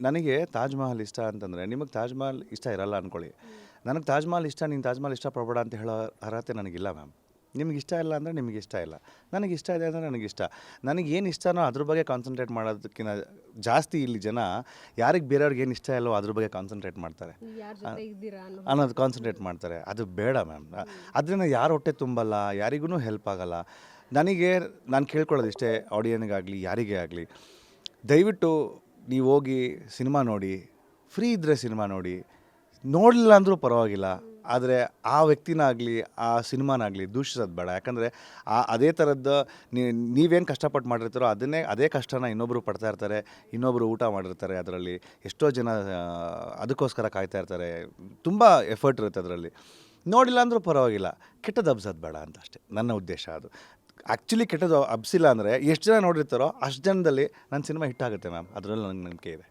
ನನಗೆ ತಾಜ್ ಮಹಲ್ ಇಷ್ಟ ಅಂತಂದರೆ ನಿಮಗೆ ತಾಜ್ ಮಹಲ್ ಇಷ್ಟ ಇರಲ್ಲ ಅಂದ್ಕೊಳ್ಳಿ ನನಗೆ ತಾಜ್ ಮಹಲ್ ಇಷ್ಟ ನೀನು ತಾಜ್ ಮಹಲ್ ಇಷ್ಟಪಡಬೇಡ ಅಂತ ಹೇಳೋ ಅರ್ಹತೆ ನನಗಿಲ್ಲ ಮ್ಯಾಮ್. ನಿಮ್ಗೆ ಇಷ್ಟ ಇಲ್ಲ ಅಂದರೆ ನಿಮಗೆ ಇಷ್ಟ ಇಲ್ಲ. ನನಗೆ ಇಷ್ಟ ಇದೆ ಅಂದರೆ ನನಗೆ ಇಷ್ಟ. ನನಗೆ ಏನು ಇಷ್ಟನೋ ಅದ್ರ ಬಗ್ಗೆ ಕಾನ್ಸಂಟ್ರೇಟ್ ಮಾಡೋದಕ್ಕಿಂತ ಜಾಸ್ತಿ ಇಲ್ಲಿ ಜನ ಯಾರಿಗೆ ಬೇರೆಯವ್ರಿಗೆ ಏನು ಇಷ್ಟ ಇಲ್ಲವೋ ಅದ್ರ ಬಗ್ಗೆ ಕಾನ್ಸಂಟ್ರೇಟ್ ಮಾಡ್ತಾರೆ. ಅನ್ನೋದು. ಕಾನ್ಸಂಟ್ರೇಟ್ ಮಾಡ್ತಾರೆ. ಅದು ಬೇಡ ಮ್ಯಾಮ್. ಅದರಿಂದ ಯಾರು ಹೊಟ್ಟೆ ತುಂಬಲ್ಲ ಯಾರಿಗೂ ಹೆಲ್ಪ್ ಆಗಲ್ಲ. ನನಗೆ ನಾನು ಕೇಳ್ಕೊಳ್ಳೋದು ಇಷ್ಟೇ ಆಡಿಯನ್ಗಾಗಲಿ ಯಾರಿಗೇ ಆಗಲಿ. ದಯವಿಟ್ಟು ನೀವು ಹೋಗಿ ಸಿನಿಮಾ ನೋಡಿ ಫ್ರೀ ಇದ್ದರೆ ಸಿನಿಮಾ ನೋಡಿ, ನೋಡಲಿಲ್ಲ ಅಂದರೂ ಪರವಾಗಿಲ್ಲ, ಆದರೆ ಆ ವ್ಯಕ್ತಿನಾಗಲಿ, ಆ ಸಿನಿಮಾನಾಗಲಿ ದೂಷಿಸೋದು ಬೇಡ. ಯಾಕಂದರೆ ಆ, ಅದೇ ಥರದ್ದು ನೀವೇನು ಕಷ್ಟಪಟ್ಟು ಮಾಡಿರ್ತಾರೋ ಅದನ್ನೇ, ಅದೇ ಕಷ್ಟನ ಇನ್ನೊಬ್ಬರು ಪಡ್ತಾ ಇರ್ತಾರೆ ಇನ್ನೊಬ್ಬರು ಊಟ ಮಾಡಿರ್ತಾರೆ ಅದರಲ್ಲಿ. ಎಷ್ಟೋ ಜನ ಅದಕ್ಕೋಸ್ಕರ ಕಾಯ್ತಾ ಇರ್ತಾರೆ. ತುಂಬ ಎಫರ್ಟ್ ಇರುತ್ತೆ ಅದರಲ್ಲಿ. ನೋಡಿಲ್ಲ ಅಂದರೂ ಪರವಾಗಿಲ್ಲ. ಕೆಟ್ಟದ್ದು ಅಬ್ಸೋದು ಬೇಡ ಅಂತ ಅಷ್ಟೇ. ನನ್ನ ಉದ್ದೇಶ ಅದು. ಆ್ಯಕ್ಚುಲಿ ಕೆಟ್ಟದ್ದು ಅಬ್ಸಿಲ್ಲ ಅಂದರೆ ಎಷ್ಟು ಜನ ನೋಡಿರ್ತಾರೋ ಅಷ್ಟು ಜನದಲ್ಲಿ ನನ್ನ ಸಿನಿಮಾ ಹಿಟ್ ಆಗುತ್ತೆ ಮ್ಯಾಮ್ ಅದರಲ್ಲಿ ನನಗೆ ನಂಬಿಕೆ ಇದೆ.